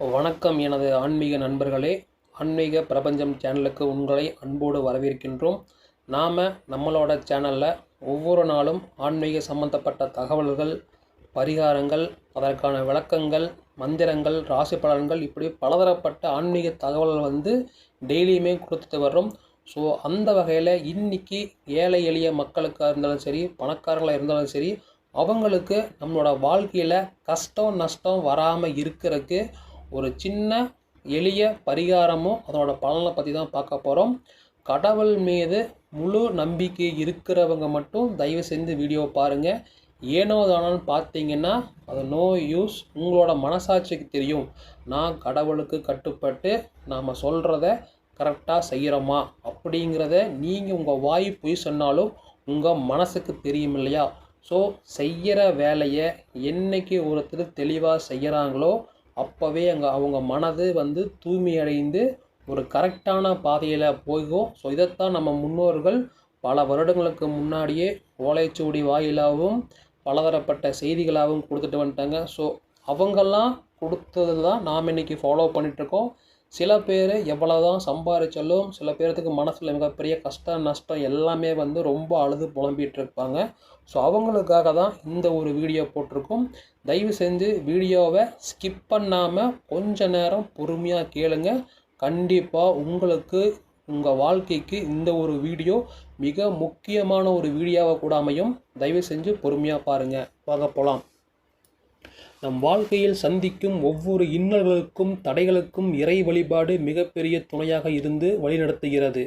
வணக்கம் எனது ஆன்மீக நண்பர்களே. ஆன்மீக பிரபஞ்சம் சேனலுக்கு உங்களை அன்போடு வரவேற்கின்றோம். நாம் நம்மளோட சேனலில் ஒவ்வொரு நாளும் ஆன்மீக சம்பந்தப்பட்ட தகவல்கள் பரிகாரங்கள் அதற்கான விளக்கங்கள் மந்திரங்கள் ராசி பலன்கள் இப்படி பலதரப்பட்ட ஆன்மீக தகவல்கள் வந்து டெய்லியுமே கொடுத்துட்டு வர்றோம். ஸோ அந்த வகையில் இன்றைக்கி ஏழை எளிய மக்களுக்காக இருந்தாலும் சரி பணக்காரங்களாக இருந்தாலும் சரி அவங்களுக்கு நம்மளோட வாழ்க்கையில் கஷ்டம் நஷ்டம் வராமல் இருக்கிறதுக்கு ஒரு சின்ன எளிய பரிகாரமும் அதோட பலனை பற்றி தான் பார்க்க போகிறோம் கடவுள் மீது முழு நம்பிக்கை இருக்கிறவங்க மட்டும் தயவு செஞ்சு வீடியோ பாருங்கள் ஏனோ தானோன்னு பார்த்தீங்கன்னா அது நோ யூஸ் உங்களோட மனசாட்சிக்கு தெரியும். நான் கடவுளுக்கு கட்டுப்பட்டு நாம் சொல்கிறத கரெக்டாக செய்கிறோமா அப்படிங்கிறத நீங்கள் உங்கள் வாய் பொய் சொன்னாலும் உங்கள் மனசுக்கு தெரியும் இல்லையா? ஸோ செய்கிற வேலையை என்னைக்கு ஒருத்தர் தெளிவாக செய்கிறாங்களோ அப்போவே அங்கே அவங்க மனது வந்து தூய்மையடைந்து ஒரு கரெக்டான பாதையில் போகும் ஸோ இதைத்தான் நம்ம முன்னோர்கள் பல வருடங்களுக்கு முன்னாடியே ஓலைச்சுவடி வாயிலாகவும் பலதரப்பட்ட செய்திகளாகவும் கொடுத்துட்டு வந்துட்டாங்க. ஸோ அவங்கெல்லாம் கொடுத்தது தான் நாம் இன்றைக்கி ஃபாலோ பண்ணிகிட்ருக்கோம் சில பேர் எவ்வளோ தான் சம்பாதிச்சாலும் சில பேர்த்துக்கு மனசில் மிகப்பெரிய கஷ்டம் நஷ்டம் எல்லாமே வந்து ரொம்ப அழுது புலம்பிகிட்டு இருப்பாங்க. ஸோ அவங்களுக்காக தான் இந்த ஒரு வீடியோ போட்டிருக்கோம். தயவு செஞ்சு வீடியோவை ஸ்கிப் பண்ணாமல் கொஞ்ச நேரம் பொறுமையாக கேளுங்க. கண்டிப்பாக உங்களுக்கு உங்கள் வாழ்க்கைக்கு இந்த ஒரு வீடியோ மிக முக்கியமான ஒரு வீடியோவை கூட அமையும். தயவு செஞ்சு பொறுமையாக பாருங்கள் வாங்க போகலாம் நம் வாழ்க்கையில் சந்திக்கும் ஒவ்வொரு இன்னல்களுக்கும் தடைகளுக்கும் இறை வழிபாடு மிகப்பெரிய துணையாக இருந்து வழிநடத்துகிறது.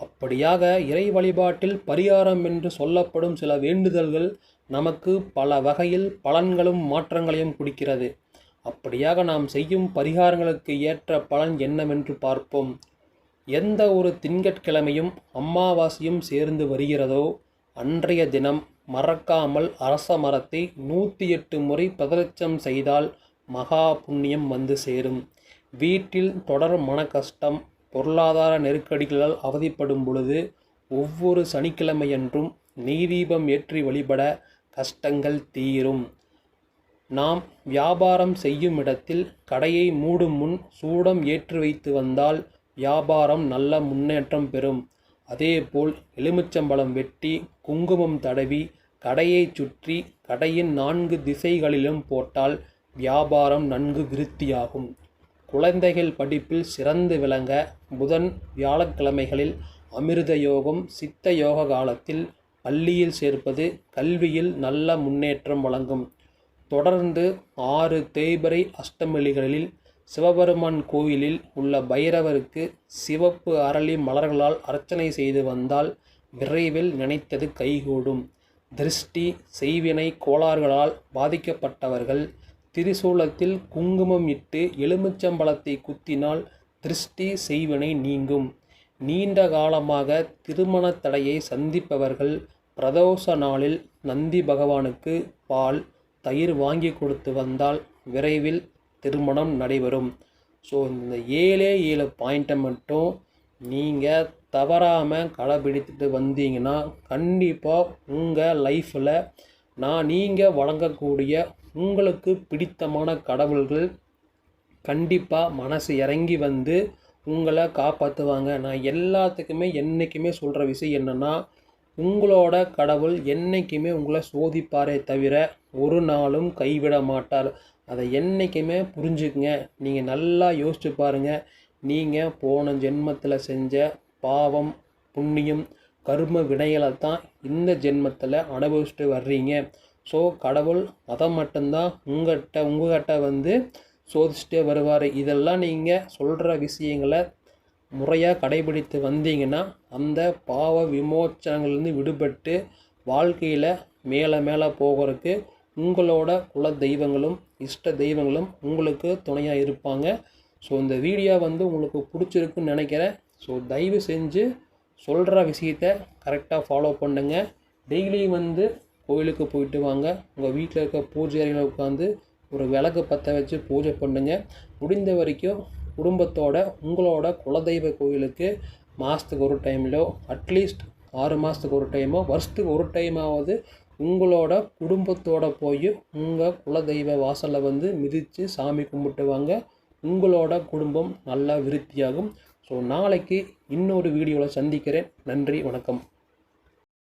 அப்படியாக இறை வழிபாட்டில் பரிகாரம் என்று சொல்லப்படும் சில வேண்டுதல்கள் நமக்கு பல வகையில் பலன்களும் மாற்றங்களையும் கொடுக்கிறது. அப்படியாக நாம் செய்யும் பரிகாரங்களுக்கு ஏற்ற பலன் என்னவென்று பார்ப்போம். எந்த ஒரு திங்கட்கிழமையும் அமாவாசையும் சேர்ந்து வருகிறதோ? அன்றைய தினம் மறக்காமல் அரச மரத்தை நூற்றி எட்டு முறை பிரதட்சம் செய்தால் மகா புண்ணியம் வந்து சேரும். வீட்டில் தொடர் மன கஷ்டம் பொருளாதார நெருக்கடிகளால் அவதிப்படும் பொழுது ஒவ்வொரு சனிக்கிழமையன்றும் நெய்தீபம் ஏற்றி வழிபட கஷ்டங்கள் தீரும். நாம் வியாபாரம் செய்யும் இடத்தில் கடையை மூடும் முன் சூடம் ஏற்றி வைத்து வந்தால் வியாபாரம் நல்ல முன்னேற்றம் பெறும். அதேபோல் எலுமிச்சம்பழம் வெட்டி குங்குமம் தடவி கடையை சுற்றி கடையின் நான்கு திசைகளிலும் போட்டால் வியாபாரம் நன்கு விருத்தியாகும். குழந்தைகள் படிப்பில் சிறந்து விளங்க புதன் வியாழக்கிழமைகளில் அமிர்த யோகம் சித்த யோக காலத்தில் பள்ளியில் சேர்ப்பது கல்வியில் நல்ல முன்னேற்றம் வழங்கும். தொடர்ந்து ஆறு தேய்பரை அஷ்டமிகளில் சிவபெருமான் கோயிலில் உள்ள பைரவருக்கு சிவப்பு அரளி மலர்களால் அர்ச்சனை செய்து வந்தால் விரைவில் நினைத்தது கைகூடும். திருஷ்டி செய்வினை கோளாறுகளால் பாதிக்கப்பட்டவர்கள் திரிசூலத்தில் குங்குமம் இட்டு எலுமிச்சம்பழத்தை குத்தினால் திருஷ்டி செய்வினை நீங்கும். நீண்ட காலமாக திருமண தடையை சந்திப்பவர்கள் பிரதோஷ நாளில் நந்தி பகவானுக்கு பால் தயிர் வாங்கி கொடுத்து வந்தால் விரைவில் திருமணம் நடைபெறும். ஸோ இந்த ஏழே ஏழு பாயிண்ட்டை மட்டும் நீங்கள் தவறாமல் கடைப்பிடித்துட்டு வந்தீங்கன்னா கண்டிப்பாக உங்கள் லைஃப்பில் நான் நீங்கள் வழங்கக்கூடிய உங்களுக்கு பிடித்தமான கடவுள்கள் கண்டிப்பாக மனசு இறங்கி வந்து உங்களை காப்பாற்றுவாங்க நான் எல்லாத்துக்குமே என்றைக்குமே சொல்கிற விஷயம் என்னென்னா உங்களோட கடவுள் என்றைக்குமே உங்களை சோதிப்பாரே தவிர ஒரு நாளும் கைவிட மாட்டார். அதை என்றைக்குமே புரிஞ்சுக்குங்க. நீங்கள் நல்லா யோசிச்சு பாருங்கள் நீங்கள் போன ஜென்மத்தில் செஞ்ச பாவம் புண்ணியம் கர்ம வினைகளை தான் இந்த ஜென்மத்தில் அனுபவிச்சுட்டு வர்றீங்க. ஸோ கடவுள் அதை மட்டும்தான் உங்கள்கிட்ட உங்கள்கிட்ட வந்து சோதிச்சுட்டே வருவார். இதெல்லாம் நீங்கள் சொல்கிற விஷயங்களை முறையாக கடைபிடித்து வந்தீங்கன்னா அந்த பாவ விமோச்சனங்கள்லேருந்து விடுபட்டு வாழ்க்கையில் மேலே மேலே போகிறதுக்கு உங்களோட குல தெய்வங்களும் இஷ்ட தெய்வங்களும் உங்களுக்கு துணையாக இருப்பாங்க. ஸோ இந்த வீடியோ வந்து உங்களுக்கு பிடிச்சிருக்குன்னு நினைக்கிறேன். ஸோ தயவு செஞ்சு சொல்கிற விஷயத்த கரெக்டாக ஃபாலோ பண்ணுங்க. டெய்லி வந்து கோயிலுக்கு போயிட்டு வாங்க. உங்கள் வீட்டில் இருக்க பூஜை அறையில் உட்காந்து ஒரு விளக்கு பற்ற வச்சு பூஜை பண்ணுங்க. முடிந்த வரைக்கும் குடும்பத்தோட உங்களோட குலதெய்வ கோயிலுக்கு மாதத்துக்கு ஒரு டைம்லோ அட்லீஸ்ட் ஆறு மாதத்துக்கு ஒரு டைமோ வருஷத்துக்கு ஒரு டைமாவது உங்களோட குடும்பத்தோட போய் உங்கள் குலதெய்வ வாசலில் வந்து மிதித்து சாமி கும்பிட்டு வாங்க. உங்களோட குடும்பம் நல்லா விருத்தியாகும். ஸோ நாளைக்கு இன்னொரு வீடியோவில் சந்திக்கிறேன். நன்றி வணக்கம்.